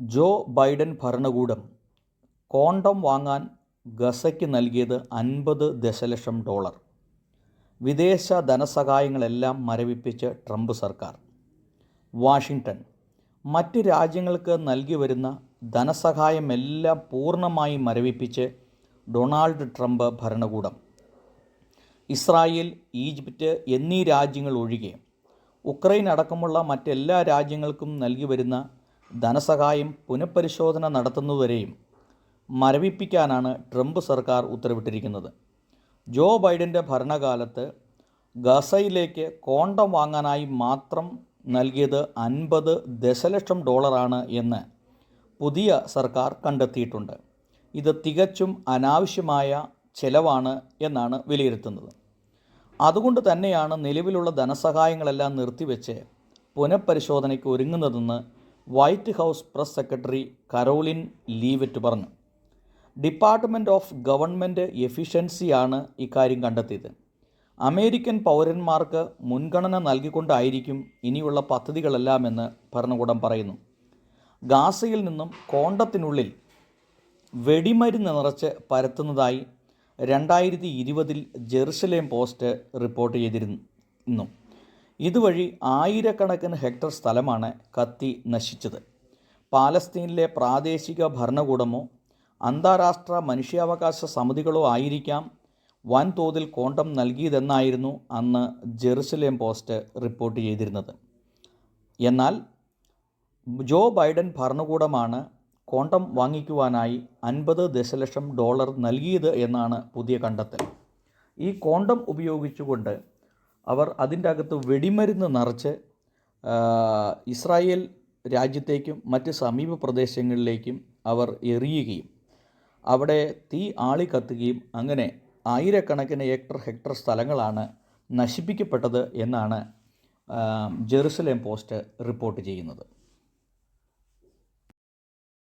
Joe Biden ഭരണകൂടം condom വാങ്ങാൻ ഗസയ്ക്ക് നൽകിയത് അൻപത് ദശലക്ഷം ഡോളർ. വിദേശ ധനസഹായങ്ങളെല്ലാം മരവിപ്പിച്ച് ട്രംപ് സർക്കാർ. വാഷിങ്ടൺ. മറ്റ് രാജ്യങ്ങൾക്ക് നൽകി വരുന്ന ധനസഹായമെല്ലാം പൂർണമായി മരവിപ്പിച്ച് ഡൊണാൾഡ് ട്രംപ് ഭരണകൂടം. ഇസ്രായേൽ ഈജിപ്റ്റ് എന്നീ രാജ്യങ്ങൾ ഒഴികെ. ഉക്രൈൻ അടക്കമുള്ള മറ്റെല്ലാ രാജ്യങ്ങൾക്കും നൽകി വരുന്ന ധനസഹായം പുനഃപരിശോധന നടത്തുന്നതുവരെയും മരവിപ്പിക്കാനാണ് ട്രംപ് സർക്കാർ ഉത്തരവിട്ടിരിക്കുന്നത്. ജോ ബൈഡന്റെ ഭരണകാലത്ത് ഗസയിലേക്ക് കോണ്ടം വാങ്ങാനായി മാത്രം നൽകിയത് അൻപത് ദശലക്ഷം ഡോളറാണ് എന്ന് പുതിയ സർക്കാർ കണ്ടെത്തിയിട്ടുണ്ട്. ഇത് തികച്ചും അനാവശ്യമായ ചെലവാണ് എന്നാണ് വിലയിരുത്തുന്നത്. അതുകൊണ്ട് തന്നെയാണ് നിലവിലുള്ള ധനസഹായങ്ങളെല്ലാം നിർത്തിവെച്ച് പുനഃപരിശോധനയ്ക്ക് ഒരുങ്ങുന്നതെന്ന് White House press secretary Karoline Leavitt പറഞ്ഞു. ഡിപ്പാർട്ട്മെന്റ് ഓഫ് ഗവൺമെന്റ് എഫിഷ്യൻസിയാണ് ഇക്കാര്യം കണ്ടെത്തിയത്. അമേരിക്കൻ പൗരന്മാർക്ക് മുൻഗണന നൽകിക്കൊണ്ടായിരിക്കും ഇനിയുള്ള പദ്ധതികളെല്ലാമെന്ന് ഭരണകൂടം പറയുന്നു. ഗാസയിൽ നിന്നും കോണ്ടത്തിനുള്ളിൽ വെടിമരുന്ന് നിറച്ച് പരത്തുന്നതായി രണ്ടായിരത്തി ഇരുപതിൽ ജെറുസലേം പോസ്റ്റ് റിപ്പോർട്ട് ചെയ്തിരുന്നു. ഇതുവഴി ആയിരക്കണക്കിന് ഹെക്ടർ സ്ഥലമാണ് കത്തി നശിച്ചത്. പാലസ്തീനിലെ പ്രാദേശിക ഭരണകൂടമോ അന്താരാഷ്ട്ര മനുഷ്യാവകാശ സമിതികളോ ആയിരിക്കാം വൻതോതിൽ കോണ്ടം നൽകിയതെന്നായിരുന്നു അന്ന് ജെറുസലേം പോസ്റ്റ് റിപ്പോർട്ട് ചെയ്തിരുന്നത്. എന്നാൽ ജോ ബൈഡൻ ഭരണകൂടമാണ് കോണ്ടം വാങ്ങിക്കുവാനായി അൻപത് ദശലക്ഷം ഡോളർ നൽകിയത് എന്നാണ് പുതിയ കണ്ടെത്തൽ. ഈ കോണ്ടം ഉപയോഗിച്ചുകൊണ്ട് അവർ അതിന്റെ അകത്ത് വെടിമരുന്ന് നിറച്ച് ഇസ്രായേൽ രാജ്യത്തേക്കും മറ്റ് സമീപ പ്രദേശങ്ങളിലേക്കും അവർ എറിയുകയും അവിടെ തീ ആളിക്കത്തുകയും അങ്ങനെ ആയിരക്കണക്കിന് ഹെക്ടർ ഹെക്ടർ സ്ഥലങ്ങളാണ് നശിപ്പിക്കപ്പെട്ടത് എന്നാണ് ജെറുസലേം പോസ്റ്റ് റിപ്പോർട്ട് ചെയ്യുന്നത്.